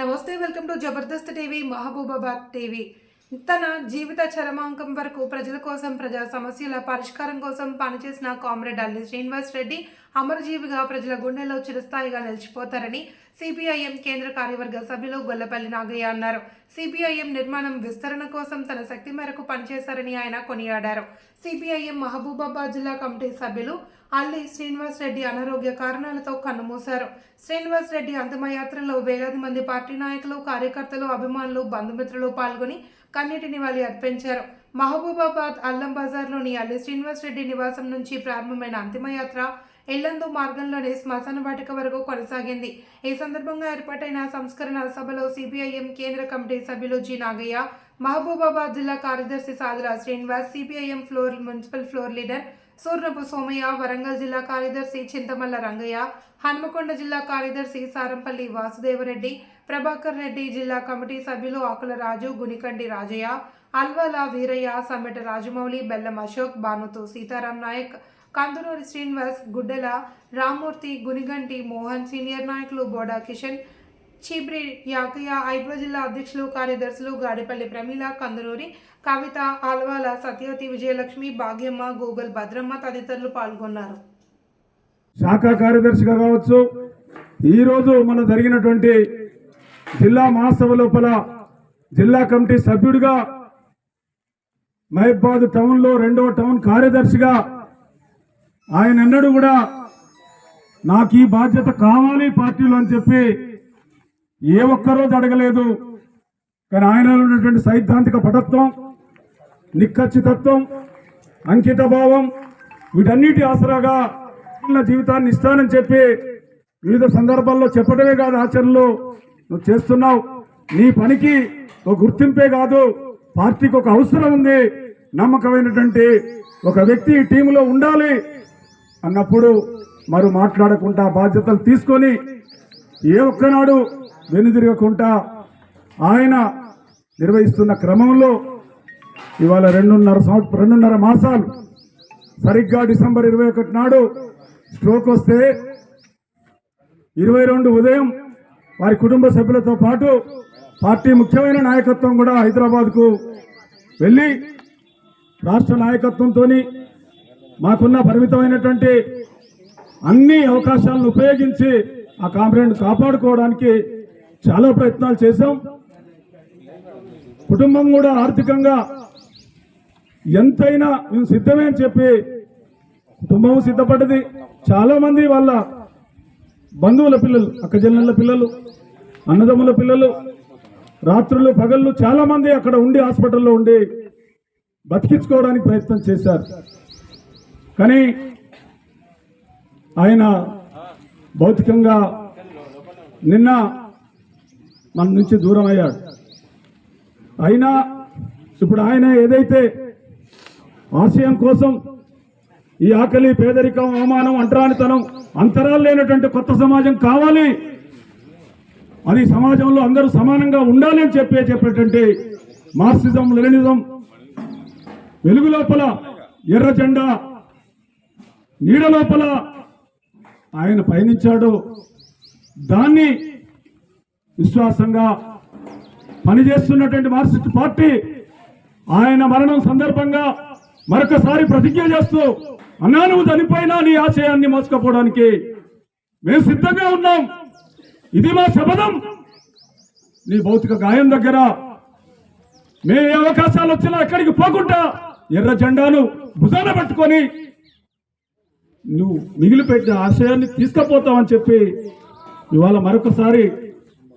నమస్తే welcome to Jabardasth TV Mahabubabad TV. తన జీవిత చరమాంకం వరకు ప్రజల కోసం ప్రజా సమస్యల పరిష్కారం కోసం పనిచేసిన కామ్రేడ్ అల్లి శ్రీనివాస్ రెడ్డి అమరజీవిగా ప్రజల గుండెల్లో చిరస్థాయిగా నిలిచిపోతారని సిపిఐఎం కేంద్ర కార్యవర్గ సభ్యులు గొల్లపల్లి నాగయ్య అన్నారు. సిపిఐఎం నిర్మాణం విస్తరణ కోసం తన శక్తి మేరకు పనిచేశారని ఆయన కొనియాడారు. సిపిఐఎం మహబూబాబాద్ జిల్లా కమిటీ సభ్యులు అల్లి శ్రీనివాస్ రెడ్డి అనారోగ్య కారణాలతో కన్నుమూశారు. శ్రీనివాస్ రెడ్డి అంతిమయాత్రలో వేలాది మంది పార్టీ నాయకులు కార్యకర్తలు అభిమానులు బంధుమిత్రులు పాల్గొని కన్నీటి నివాళి అర్పించారు. మహబూబాబాద్ అల్లం బజార్లోని అల్లి శ్రీనివాస్ రెడ్డి నివాసం నుంచి ప్రారంభమైన అంతిమయాత్ర ఇల్లందు మార్గంలోనే శ్మశాన వాటిక వరకు కొనసాగింది. ఈ సందర్భంగా ఏర్పాటైన సంస్కరణ సభలో సిపిఐఎం కేంద్ర కమిటీ సభ్యులు జి నాగయ్య మహబూబాబాద్ జిల్లా కార్యదర్శి Sadula Srinivas CPIM floor municipal floor leader Surnapu Somaiah Warangal జిల్లా కార్యదర్శి చింతమల్ల రంగయ్య హన్మకొండ జిల్లా కార్యదర్శి సారంపల్లి వాసుదేవరెడ్డి ప్రభాకర్ రెడ్డి జిల్లా కమిటీ సభ్యులు ఆకుల రాజు గునికండి రాజయ్య అల్వాల వీరయ్య సమ్మెట రాజమౌళి బెల్లం అశోక్ బానుతు సీతారాం నాయక్ కందునూరి శ్రీనివాస్ గుడ్డెల రామ్మూర్తి గునిగంటి మోహన్ సీనియర్ నాయకులు బోడా కిషన్ చీబ్రి యాకయ్య ఐబ్రో జిల్లా అధ్యక్షులు కార్యదర్శులు గాడిపల్లి ప్రమీల కందునూరి కవిత ఆల్వాల సత్యవతి విజయలక్ష్మి భాగ్యమ్మ గూగుల్ భద్రమ్మ తదితరులు పాల్గొన్నారు. శాఖ కార్యదర్శిగా కావచ్చు ఈరోజు మన జరిగినటువంటి జిల్లా మహాసభ లోపల జిల్లా కమిటీ సభ్యుడిగా మహిబాద్ టౌన్లో రెండవ టౌన్ కార్యదర్శిగా ఆయన ఎన్నడూ కూడా నాకు ఈ బాధ్యత కావాలి పార్టీలో అని చెప్పి ఏ ఒక్కరోజు అడగలేదు. కానీ ఆయనలో ఉన్నటువంటి సైద్ధాంతిక పటత్వం నిక్కచ్చితత్వం అంకిత భావం వీటన్నిటి ఆసరాగా మిగిలిన జీవితాన్ని ఇస్తానని చెప్పి వివిధ సందర్భాల్లో చెప్పడమే కాదు ఆచరణలో నువ్వు చేస్తున్నావు. నీ పనికి ఒక గుర్తింపే కాదు పార్టీకి ఒక అవసరం ఉంది నమ్మకమైనటువంటి ఒక వ్యక్తి టీంలో ఉండాలి అన్నప్పుడు మరి మాట్లాడకుండా బాధ్యతలు తీసుకొని ఏ ఒక్కనాడు వెనుదిరగకుండా ఆయన నిర్వహిస్తున్న క్రమంలో ఇవాళ రెండున్నర సంవత్సరం రెండున్నర మాసాలు. సరిగ్గా డిసెంబర్ ఇరవై ఒకటి నాడు స్ట్రోక్ వస్తే ఇరవై రెండు ఉదయం వారి కుటుంబ సభ్యులతో పాటు పార్టీ ముఖ్యమైన నాయకత్వం కూడా హైదరాబాద్కు వెళ్ళి రాష్ట్ర నాయకత్వంతో మాకున్న పరిమితమైనటువంటి అన్ని అవకాశాలను ఉపయోగించి ఆ కామ్రేడ్ను కాపాడుకోవడానికి చాలా ప్రయత్నాలు చేశాం. కుటుంబం కూడా ఆర్థికంగా ఎంతైనా మేము సిద్ధమే అని చెప్పి కుటుంబం సిద్ధపడ్డది. చాలామంది వాళ్ళ బంధువుల పిల్లలు అక్కజల్లెళ్ళ పిల్లలు అన్నదమ్ముల పిల్లలు రాత్రులు పగళ్ళు చాలామంది అక్కడ ఉండి హాస్పిటల్లో ఉండి బతికించుకోవడానికి ప్రయత్నం చేశారు. కానీ ఆయన భౌతికంగా నిన్న మన నుంచి దూరం అయ్యాడు. అయినా ఇప్పుడు ఆయన ఏదైతే ఆశయం కోసం ఈ ఆకలి పేదరికం అవమానం అంటరానితనం అంతరాలు లేనటువంటి కొత్త సమాజం కావాలి. అది సమాజంలో అందరూ సమానంగా ఉండాలి అని చెప్పే చెప్పేటువంటి మార్క్సిజం లెనిజం వెలుగు లోపల ఎర్ర జెండా నీడ లోపల ఆయన పయనించాడు. దాన్ని విశ్వాసంగా పనిచేస్తున్నటువంటి మార్క్సిస్ట్ పార్టీ ఆయన మరణం సందర్భంగా మరొకసారి ప్రతిజ్ఞ చేస్తూ అన్నా నువ్వు చనిపోయినా నీ ఆశయాన్ని మోసుకపోవడానికి మేము సిద్ధంగా ఉన్నాం. ఇది మా శపథం. నీ భౌతిక గాయం దగ్గర మేము ఏ అవకాశాలు వచ్చినా ఎక్కడికి పోకుండా ఎర్ర జెండాను భుజాన పట్టుకొని నువ్వు మిగిలిపెట్టిన ఆశయాన్ని తీసుకుపోతావని చెప్పి ఇవాళ మరొకసారి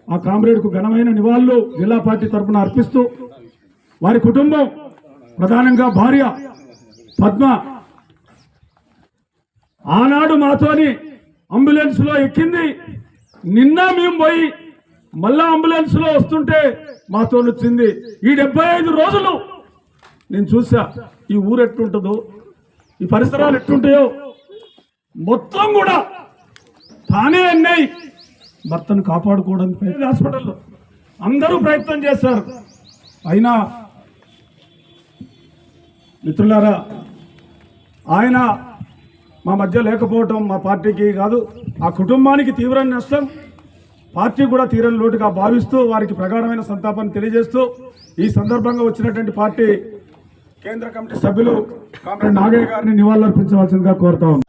ఆ కామ్రేడ్కు ఘనమైన నివాళులు జిల్లా పార్టీ తరఫున అర్పిస్తూ వారి కుటుంబం ప్రధానంగా భార్య పద్మ. ఆనాడు మాతోని అంబులెన్స్లో ఎక్కింది. నిన్న మేము పోయి మళ్ళా అంబులెన్స్లో వస్తుంటే మాతో వచ్చింది. ఈ డెబ్బై ఐదు రోజులు నేను చూసా ఈ ఊరు ఎట్టుంటుందో ఈ పరిసరాలు ఎట్టుంటాయో మొత్తం కూడా తానే అన్నాయి భర్తను కాపాడుకోవడానికి హాస్పిటల్లో. అందరూ ప్రయత్నం చేశారు. అయినా మిత్రులారా ఆయన మా మధ్య లేకపోవటం మా పార్టీకి కాదు ఆ కుటుంబానికి తీవ్ర నష్టం. పార్టీ కూడా తీరని లోటుగా భావిస్తూ వారికి ప్రగాఢమైన సంతాపాన్ని తెలియజేస్తూ ఈ సందర్భంగా వచ్చినటువంటి పార్టీ కేంద్ర కమిటీ సభ్యులు కామ్రేడ్ నాగయ్య గారిని నివాళులర్పించవలసిందిగా కోరుతా ఉన్నాం.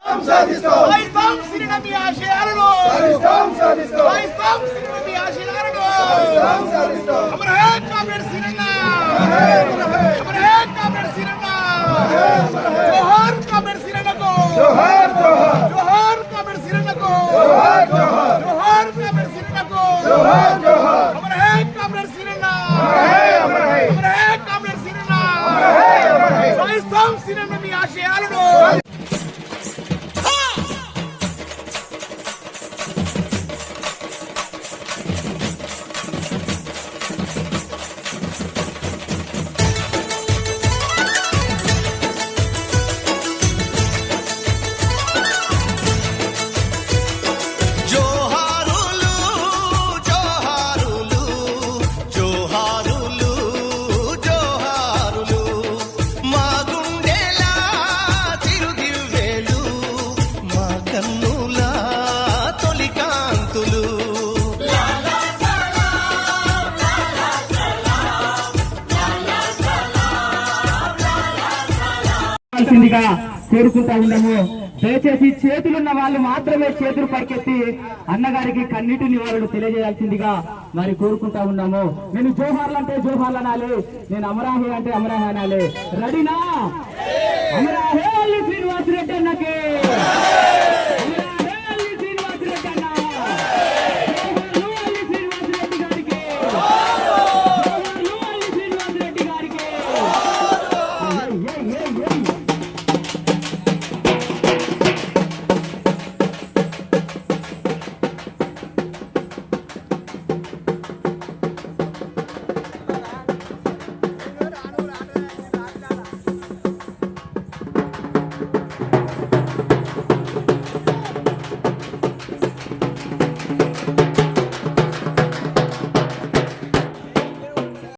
Chorando! కన్నుల తొలి కాంతులు. కోరుకుంటా ఉన్నాము. దయచేసి చేతులున్న వాళ్ళు మాత్రమే చేతులు పైకెత్తి అన్నగారికి కన్నీటి నివారణ తెలియజేయాల్సిందిగా మరి కోరుకుంటా ఉన్నాము. నేను జోహార్లు అంటే జోహార్లు అనాలి నేను అమరాహి అంటే అమరాహి అనాలి. రెడీనా?